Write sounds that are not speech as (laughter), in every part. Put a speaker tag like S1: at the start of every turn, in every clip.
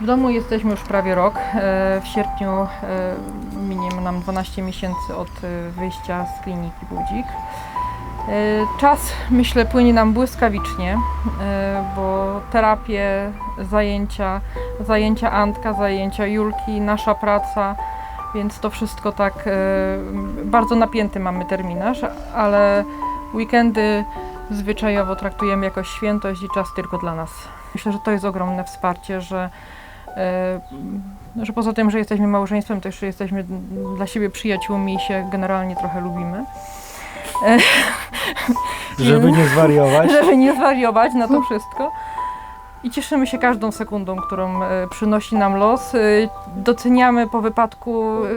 S1: W domu jesteśmy już prawie rok. E, W sierpniu e, minie nam 12 miesięcy od e, wyjścia z kliniki Budzik. Czas, myślę, płynie nam błyskawicznie, bo terapie, zajęcia, zajęcia Antka, zajęcia Julki, nasza praca, więc to wszystko tak bardzo napięty mamy terminarz, ale weekendy zwyczajowo traktujemy jako świętość i czas tylko dla nas. Myślę, że to jest ogromne wsparcie, że, że poza tym, że jesteśmy małżeństwem, to jeszcze jesteśmy dla siebie przyjaciółmi i się generalnie trochę lubimy. E, (laughs)
S2: Żeby nie zwariować. (laughs)
S1: żeby nie zwariować na to wszystko. I cieszymy się każdą sekundą, którą e, przynosi nam los. E, Doceniamy po wypadku e,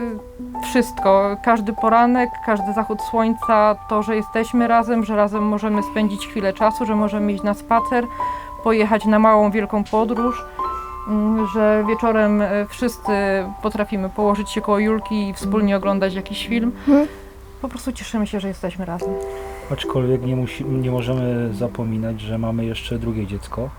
S1: wszystko. Każdy poranek, każdy zachód słońca, to, że jesteśmy razem, że razem możemy spędzić chwilę czasu, że możemy iść na spacer, pojechać na małą, wielką podróż. Mm, Że wieczorem e, wszyscy potrafimy położyć się koło Julki i wspólnie oglądać jakiś film.
S3: Mhm.
S1: Po prostu cieszymy się, że jesteśmy razem.
S2: Aczkolwiek nie, musi, nie możemy zapominać, że mamy jeszcze drugie dziecko.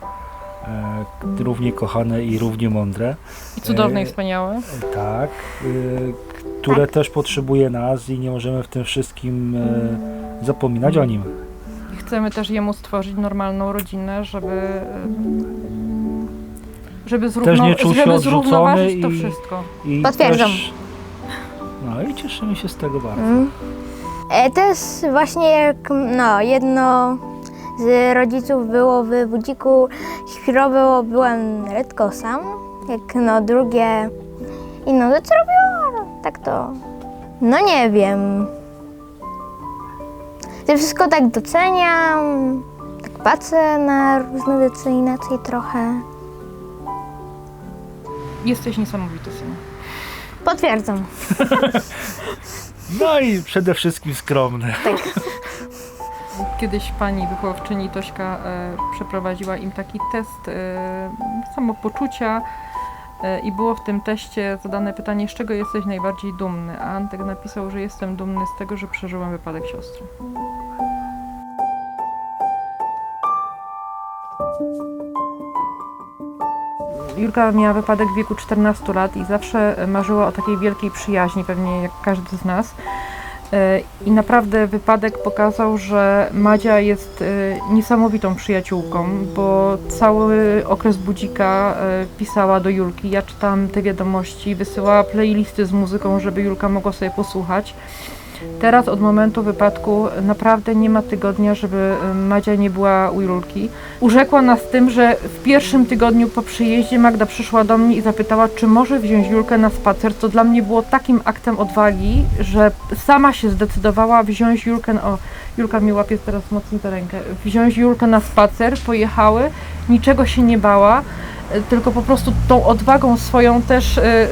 S2: E, równie kochane i równie mądre.
S1: I cudowne i
S2: E,
S1: wspaniałe.
S2: E, tak. E, które też potrzebuje nas i nie możemy w tym wszystkim e, zapominać o nim.
S1: I chcemy też jemu stworzyć normalną rodzinę, żeby żeby,
S2: Też nie
S1: zrówno,
S2: czuł się
S1: żeby
S2: odrzucony
S1: zrównoważyć to
S2: i-
S1: wszystko.
S2: I
S3: Potwierdzam.
S2: Też, no i cieszymy się z tego bardzo.
S3: Mm. E, To jest właśnie jak no, jedno z rodziców było w budziku. Chwilowo byłem redko sam, jak no drugie inną rzecz robiło, no, tak to no nie wiem. To wszystko tak doceniam, tak patrzę na różne rzeczy inaczej trochę.
S1: Jesteś niesamowity syn.
S3: Potwierdzam. (laughs)
S2: No i przede wszystkim skromny.
S1: Kiedyś pani wychowawczyni Tośka e, przeprowadziła im taki test e, samopoczucia e, i było w tym teście zadane pytanie, z czego jesteś najbardziej dumny? A Antek napisał, że jestem dumny z tego, że przeżyłem wypadek siostry. Julka miała wypadek w wieku 14 lat i zawsze marzyła o takiej wielkiej przyjaźni, pewnie jak każdy z nas. E, I naprawdę wypadek pokazał, że Madzia jest e, niesamowitą przyjaciółką, bo cały okres budzika e, pisała do Julki. Ja czytałam te wiadomości, wysyłała playlisty z muzyką, żeby Julka mogła sobie posłuchać. Teraz od momentu wypadku naprawdę nie ma tygodnia, żeby e, Madzia nie była u Julki. Urzekła nas tym, że w pierwszym tygodniu po przyjeździe Magda przyszła do mnie i zapytała, czy może wziąć Julkę na spacer, co dla mnie było takim aktem odwagi, że sama się zdecydowała wziąć Julkę, o Julka mi łapie teraz mocno tę rękę, wziąć Julkę na spacer, pojechały, niczego się nie bała, e, tylko po prostu tą odwagą swoją też e,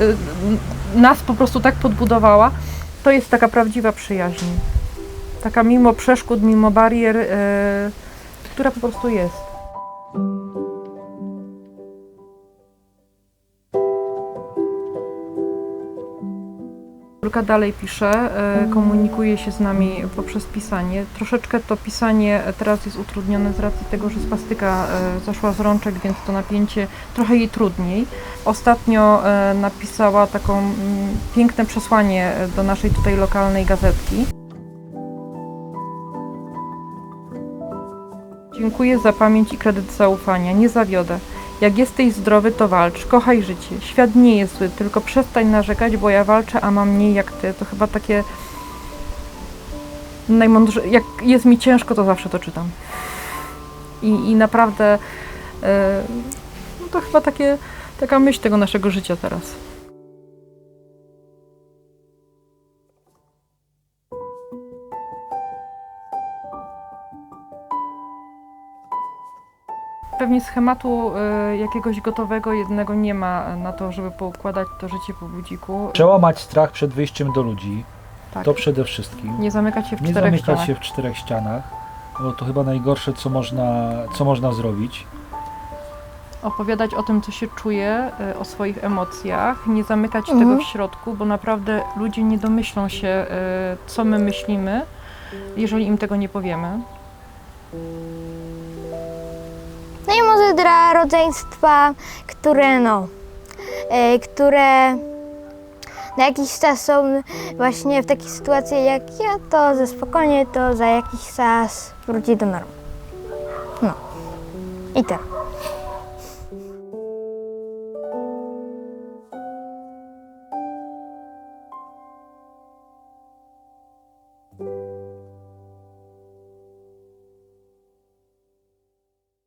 S1: nas po prostu tak podbudowała. To jest taka prawdziwa przyjaźń. Taka mimo przeszkód, mimo barier, e, która po prostu jest. Julka dalej pisze, e, komunikuje się z nami poprzez pisanie. Troszeczkę to pisanie teraz jest utrudnione z racji tego, że spastyka e, zaszła z rączek, więc to napięcie trochę jej trudniej. Ostatnio e, napisała taką mm, piękne przesłanie e, do naszej tutaj lokalnej gazetki. Dziękuję za pamięć i kredyt zaufania. Nie zawiodę. Jak jesteś zdrowy, to walcz. Kochaj życie. Świat nie jest zły, tylko przestań narzekać, bo ja walczę, a mam mniej jak ty. To chyba takie najmądrze. Jak jest mi ciężko, to zawsze to czytam. I, i naprawdę no to chyba takie, taka myśl tego naszego życia teraz. Pewnie schematu e, jakiegoś gotowego jednego nie ma na to, żeby poukładać to życie po budziku.
S2: Przełamać strach przed wyjściem do ludzi.
S1: Tak.
S2: To przede wszystkim.
S1: Nie zamykać się w
S2: Nie
S1: czterech
S2: zamykać
S1: ścianach.
S2: się w czterech ścianach. Bo to chyba najgorsze, co można, co można zrobić.
S1: Opowiadać o tym, co się czuje, e, o swoich emocjach, nie zamykać
S3: Mhm.
S1: tego w środku, bo naprawdę ludzie nie domyślą się, e, co my myślimy, jeżeli im tego nie powiemy.
S3: No i może dla rodzeństwa, które no e, które na jakiś czas są właśnie w takiej sytuacji jak ja, to ze spokojnie to za jakiś czas wróci do normy. No. I tak.